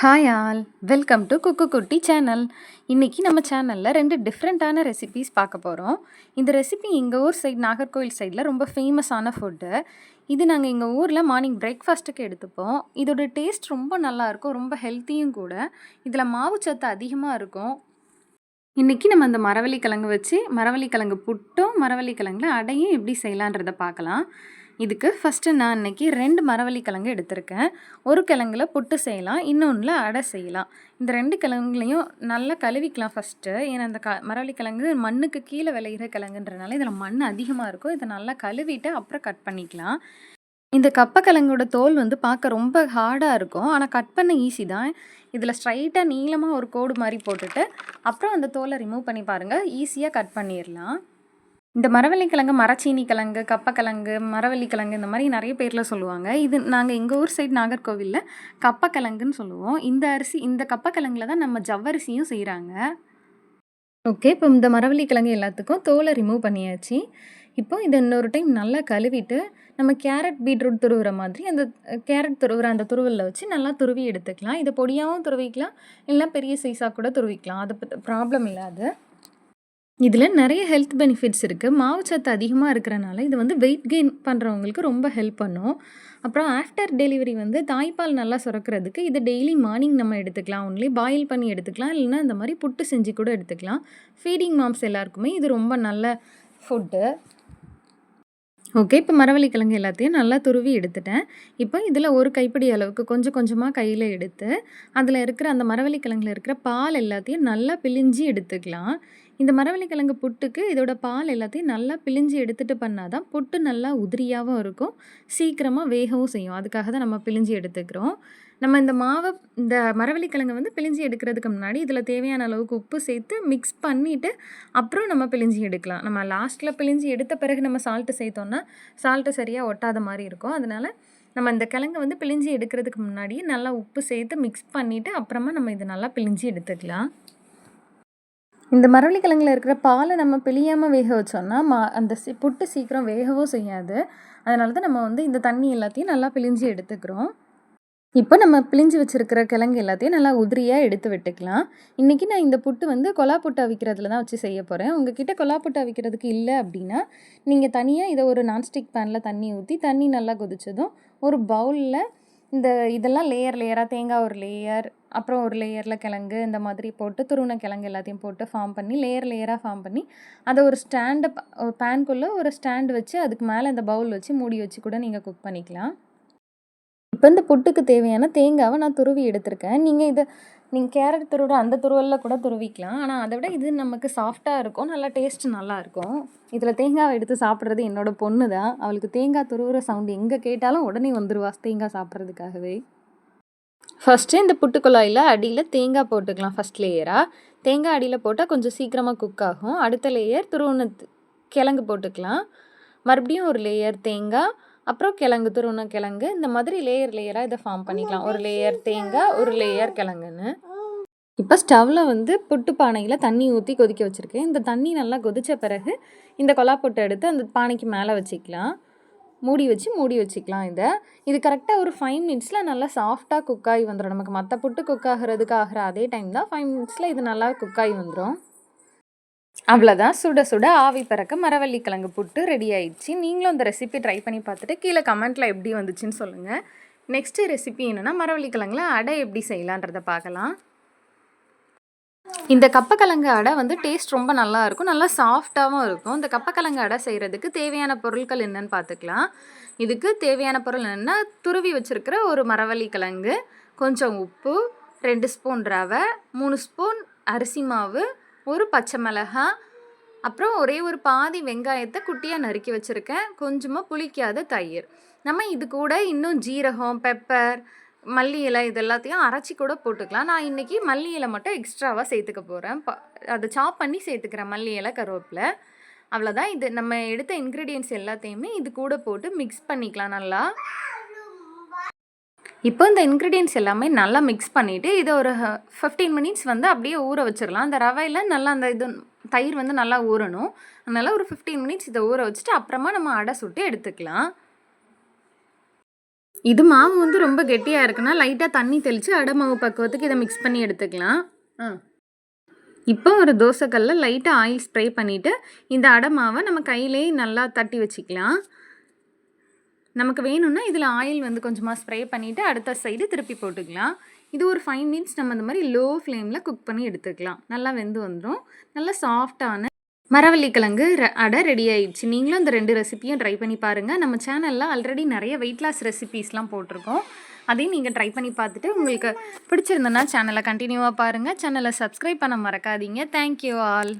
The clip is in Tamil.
Hi all welcome to Kukku Kutti channel இன்றைக்கி நம்ம சேனலில் ரெண்டு டிஃப்ரெண்ட்டான ரெசிபீஸ் பார்க்க போகிறோம் இந்த ரெசிபி எங்கள் ஊர் சைடு நாகர்கோவில் சைடில் ரொம்ப ஃபேமஸான ஃபுட்டு இது நாங்கள் எங்கள் ஊரில் மார்னிங் பிரேக்ஃபாஸ்ட்டுக்கு எடுத்துப்போம். இதோட டேஸ்ட் ரொம்ப நல்லாயிருக்கும் ரொம்ப ஹெல்த்தியும் கூட. இதில் மாவு சத்து அதிகமாக இருக்கும். இன்றைக்கி நம்ம அந்த மரவள்ளி கிழங்கு வச்சு மரவள்ளி கிழங்கு புட்டும் மரவள்ளி கிழங்குல அடையும் எப்படி செய்யலான்றதை பார்க்கலாம். இதுக்கு ஃபஸ்ட்டு நான் இன்றைக்கி ரெண்டு மரவள்ளி கிழங்கு எடுத்திருக்கேன். ஒரு கிழங்குல புட்டு செய்யலாம் இன்னொன்றில் அடை செய்யலாம். இந்த ரெண்டு கிழங்குலையும் நல்லா கழுவிக்கலாம் ஃபஸ்ட்டு ஏன்னா அந்த க மரவள்ளி கிழங்கு மண்ணுக்கு கீழே விளையிற கிழங்குன்றனால இதில் மண் அதிகமாக இருக்கும். இதை நல்லா கழுவிட்டு அப்புறம் கட் பண்ணிக்கலாம். இந்த கப்பக்கிழங்கோட தோல் வந்து பார்க்க ரொம்ப ஹார்டாக இருக்கும். ஆனால் கட் பண்ண ஈஸி தான். இதில் ஸ்ட்ரைட்டாக நீளமாக ஒரு கோடு மாதிரி போட்டுட்டு அப்புறம் அந்த தோலை ரிமூவ் பண்ணி பாருங்கள் ஈஸியாக கட் பண்ணிடலாம். இந்த மரவள்ளி கிழங்கு மரச்சீனி கிழங்கு கப்பக்கிழங்கு மரவள்ளி கிழங்கு இந்த மாதிரி நிறைய பேரில் சொல்லுவாங்க. இது நாங்கள் எங்கள் ஊர் சைடு நாகர்கோவிலில் கப்பக்கிழங்குன்னு சொல்லுவோம். இந்த அரிசி இந்த கப்பக்கிழங்குல தான் நம்ம ஜவ்வரிசியும் செய்கிறாங்க ஓகே இப்போ இந்த மரவள்ளி கிழங்கு எல்லாத்துக்கும் தோலை ரிமூவ் பண்ணியாச்சு. இப்போ இதை இன்னொரு டைம் நல்லா கழுவிட்டு நம்ம கேரட் பீட்ரூட் துருவுற மாதிரி அந்த கேரட் துருவுற அந்த துருவலில் வச்சு நல்லா துருவி எடுத்துக்கலாம். இதை பொடியாகவும் துருவிக்கலாம் இல்லை பெரிய சைஸாக கூட துருவிக்கலாம். அது ப்ராப்ளம் இல்லை அது. இதில் நிறைய ஹெல்த் பெனிஃபிட்ஸ் இருக்குது மாவுச்சத்து அதிகமாக இருக்கிறனால இது வந்து வெயிட் கெயின் பண்ணுறவங்களுக்கு ரொம்ப ஹெல்ப் பண்ணும். அப்புறம் ஆஃப்டர் டெலிவரி வந்து தாய்ப்பால் நல்லா சுரக்கிறதுக்கு இது டெய்லி மார்னிங் நம்ம எடுத்துக்கலாம். ஒன்லி பாயில் பண்ணி எடுத்துக்கலாம். இல்லைன்னா இந்த மாதிரி புட்டு செஞ்சு கூட எடுத்துக்கலாம். ஃபீடிங் மாம்ஸ் எல்லாருக்குமே இது ரொம்ப நல்ல ஃபுட்டு ஓகே இப்போ மரவள்ளி கிழங்கு எல்லாத்தையும் நல்லா துருவி எடுத்துட்டேன். இப்போ இதில் ஒரு கைப்பிடி அளவுக்கு கொஞ்சம் கொஞ்சமாக கையில் எடுத்து அதில் இருக்கிற அந்த மரவள்ளி கிழங்குல இருக்கிற பால் எல்லாத்தையும் நல்லா பிழிஞ்சு எடுத்துக்கலாம். இந்த மரவள்ளிக்கிழங்கு புட்டுக்கு இதோட பால் எல்லாத்தையும் நல்லா பிழிஞ்சு எடுத்துகிட்டு பண்ணால் தான் புட்டு நல்லா உதிரியாகவும் இருக்கும். சீக்கிரமாக வேகவும் செய்யும். அதுக்காக தான் நம்ம பிழிஞ்சு எடுத்துக்கிறோம். நம்ம இந்த மாவை இந்த மரவள்ளி கிழங்கு வந்து பிழிஞ்சு எடுக்கிறதுக்கு முன்னாடி இதில் தேவையான அளவுக்கு உப்பு சேர்த்து மிக்ஸ் பண்ணிவிட்டு அப்புறம் நம்ம பிழிஞ்சு எடுக்கலாம். நம்ம லாஸ்ட்டில் பிழிஞ்சு எடுத்த பிறகு நம்ம சால்ட்டு சேர்த்தோன்னா சால்ட்டு சரியாக ஒட்டாத மாதிரி இருக்கும். அதனால் நம்ம இந்த கிழங்கு வந்து பிழிஞ்சு எடுக்கிறதுக்கு முன்னாடி நல்லா உப்பு சேர்த்து மிக்ஸ் பண்ணிவிட்டு அப்புறமா நம்ம இதை நல்லா பிழிஞ்சு எடுத்துக்கலாம். இந்த மரவள்ளி கிழங்குல இருக்கிற பாலை நம்ம பிழியாமல் வேக வச்சோம்னா மா அந்த சி புட்டு சீக்கிரம் வேகவும் செய்யாது. அதனால தான் நம்ம வந்து இந்த தண்ணி எல்லாத்தையும் நல்லா பிழிஞ்சு எடுத்துக்கிறோம். இப்போ நம்ம பிழிஞ்சு வச்சுருக்கிற கிழங்கு எல்லாத்தையும் நல்லா உதிரியாக எடுத்து விட்டுக்கலாம். இன்றைக்கி நான் இந்த புட்டு வந்து கொலா புட்டு அவிக்கிறதுல தான் வச்சு செய்ய போகிறேன் உங்ககிட்ட கொலா புட்டு அவிக்கிறதுக்கு இல்லை அப்படின்னா நீங்கள் தனியாக இதை ஒரு நான்ஸ்டிக் பேனில் தண்ணி ஊற்றி தண்ணி நல்லா கொதிச்சதும் ஒரு பவுலில் இந்த இதெல்லாம் லேயர் லேயராக தேங்காய் ஒரு லேயர் அப்புறம் ஒரு லேயரில் கிழங்கு இந்த மாதிரி போட்டு துருவின கிழங்கு எல்லாத்தையும் போட்டு ஃபார்ம் பண்ணி லேயர் லேயராக ஃபார்ம் பண்ணி அதை ஒரு ஸ்டாண்டு ஒரு பேன்குள்ளே ஒரு ஸ்டாண்டு வச்சு அதுக்கு மேலே இந்த பவுல் வச்சு மூடி வச்சு கூட நீங்கள் குக் பண்ணிக்கலாம். இப்போ இந்த புட்டுக்கு தேவையான தேங்காவை நான் துருவி எடுத்திருக்கேன். நீங்கள் இதை நீங்கள் கேரட் துருவுற அந்த துருவலில் கூட துருவிக்கலாம். ஆனால் அதை விட இது நமக்கு சாஃப்டாக இருக்கும் நல்லா டேஸ்ட் நல்லாயிருக்கும் இதில் தேங்காவை எடுத்து சாப்பிட்றது என்னோட பொண்ணு தான் அவளுக்கு தேங்காய் துருவுற சவுண்டு எங்கே கேட்டாலும் உடனே வந்துடுவா தேங்காய் சாப்பிட்றதுக்காகவே. ஃபஸ்ட்டு இந்த புட்டு குழாயில் அடியில் தேங்காய் போட்டுக்கலாம் ஃபஸ்ட் லேயராக தேங்காய் அடியில் போட்டால் கொஞ்சம் சீக்கிரமாக குக் ஆகும். அடுத்த லேயர் துருவன கிழங்கு போட்டுக்கலாம். மறுபடியும் ஒரு லேயர் தேங்காய் அப்புறம் கிழங்கு துருவன கிழங்கு இந்த மாதிரி லேயர் லேயராக இதை ஃபார்ம் பண்ணிக்கலாம். ஒரு லேயர் தேங்காய் ஒரு லேயர் கிழங்குன்னு. இப்போ ஸ்டவ்வில் வந்து புட்டு பானையில் தண்ணி ஊற்றி கொதிக்க வச்சுருக்கேன். இந்த தண்ணி நல்லா கொதித்த பிறகு இந்த கொலா புட்டை எடுத்து அந்த பானைக்கு மேலே வச்சுக்கலாம். மூடி வச்சு மூடி வச்சுக்கலாம் இதை. இது கரெக்டாக ஒரு ஃபைவ் மினிட்ஸில் நல்லா சாஃப்டாக குக் ஆகி வந்துடும் நமக்கு மற்ற புட்டு குக் ஆகிறதுக்கு ஆகிற அதே டைம் தான் ஃபைவ் மினிட்ஸில் இது நல்லா குக் ஆகி வந்துடும் அவ்வளோதான் சுட சுட ஆவி பறக்க மரவள்ளி கிழங்கு புட்டு ரெடி ஆயிடுச்சு. நீங்களும் அந்த ரெசிபி ட்ரை பண்ணி பார்த்துட்டு கீழே கமெண்ட்டில் எப்படி வந்துச்சுன்னு சொல்லுங்கள் நெக்ஸ்ட்டு ரெசிபி என்னென்னா மரவள்ளி கிழங்குல அடை எப்படி செய்யலான்றதை பார்க்கலாம். இந்த கப்பக்கிழங்கு அடை வந்து டேஸ்ட் ரொம்ப நல்லா இருக்கும். நல்லா சாஃப்டாகவும் இருக்கும். இந்த கப்பக்கலங்கு அடை செய்கிறதுக்கு தேவையான பொருட்கள் என்னென்னு பார்த்துக்கலாம். இதுக்கு தேவையான பொருள் என்னென்னா துருவி வச்சுருக்கிற ஒரு மரவள்ளி கிழங்கு கொஞ்சம் உப்பு ரெண்டு ஸ்பூன் ரவை மூணு ஸ்பூன் அரிசி மாவு ஒரு பச்சை மிளகாய் அப்புறம் ஒரே ஒரு பாதி வெங்காயத்தை குட்டியாக நறுக்கி வச்சுருக்கேன். கொஞ்சமாக புளிக்காத தயிர். நம்ம இது கூட இன்னும் ஜீரகம் பெப்பர் மல்லி இலை இது எல்லாத்தையும் அரைச்சி கூட போட்டுக்கலாம். நான் இன்றைக்கி மல்லி இலை மட்டும் எக்ஸ்ட்ராவாக சேர்த்துக்க போகிறேன் ப அதை சாப் பண்ணி சேர்த்துக்கிறேன் மல்லி இலை கருவேப்பில். அவ்வளோதான் இது நம்ம எடுத்த இன்க்ரீடியன்ஸ் எல்லாத்தையுமே இது கூட போட்டு மிக்ஸ் பண்ணிக்கலாம் நல்லா. இப்போ இந்த இன்க்ரீடியன்ஸ் எல்லாமே நல்லா மிக்ஸ் பண்ணிவிட்டு இதை ஒரு ஃபிஃப்டீன் மினிட்ஸ் வந்து அப்படியே ஊற வச்சிடலாம். அந்த ரவையில் நல்லா அந்த இது தயிர் வந்து நல்லா ஊறணும். அதனால் ஒரு ஃபிஃப்டீன் மினிட்ஸ் இதை ஊற வச்சுட்டு அப்புறமா நம்ம அடை சுட்டு எடுத்துக்கலாம். இது மாவு வந்து ரொம்ப கெட்டியாக இருக்குன்னா லைட்டாக தண்ணி தெளித்து அடை மாவு பக்குவத்துக்கு இதை மிக்ஸ் பண்ணி எடுத்துக்கலாம். ஆ. இப்போ ஒரு தோசைக்கல்ல லைட்டாக ஆயில் ஸ்ப்ரே பண்ணிவிட்டு இந்த அடை மாவை நம்ம கையிலே நல்லா தட்டி வச்சுக்கலாம். நமக்கு வேணும்னா இதில் ஆயில் வந்து கொஞ்சமாக ஸ்ப்ரே பண்ணிவிட்டு அடுத்த சைடு திருப்பி போட்டுக்கலாம். இது ஒரு ஃபைவ் மினிட்ஸ் நம்ம இந்த மாதிரி லோ ஃப்ளேமில் குக் பண்ணி எடுத்துக்கலாம். நல்லா வெந்து வந்துடும் நல்லா சாஃப்டான மரவள்ளிக்கிழங்கு ர- அடை ரெடி ஆயிடுச்சு. நீங்களும் இந்த ரெண்டு ரெசிபியும் ட்ரை பண்ணி பாருங்கள் நம்ம சேனலில் ஆல்ரெடி நிறைய வெயிட் லாஸ் ரெசிபீஸ்லாம் போட்டிருக்கோம். அதையும் நீங்கள் ட்ரை பண்ணி பார்த்துட்டு உங்களுக்கு பிடிச்சிருந்தனா சேனலை கண்டினியூவாக பாருங்கள் சேனலை சப்ஸ்கிரைப் பண்ண மறக்காதீங்க. Thank you all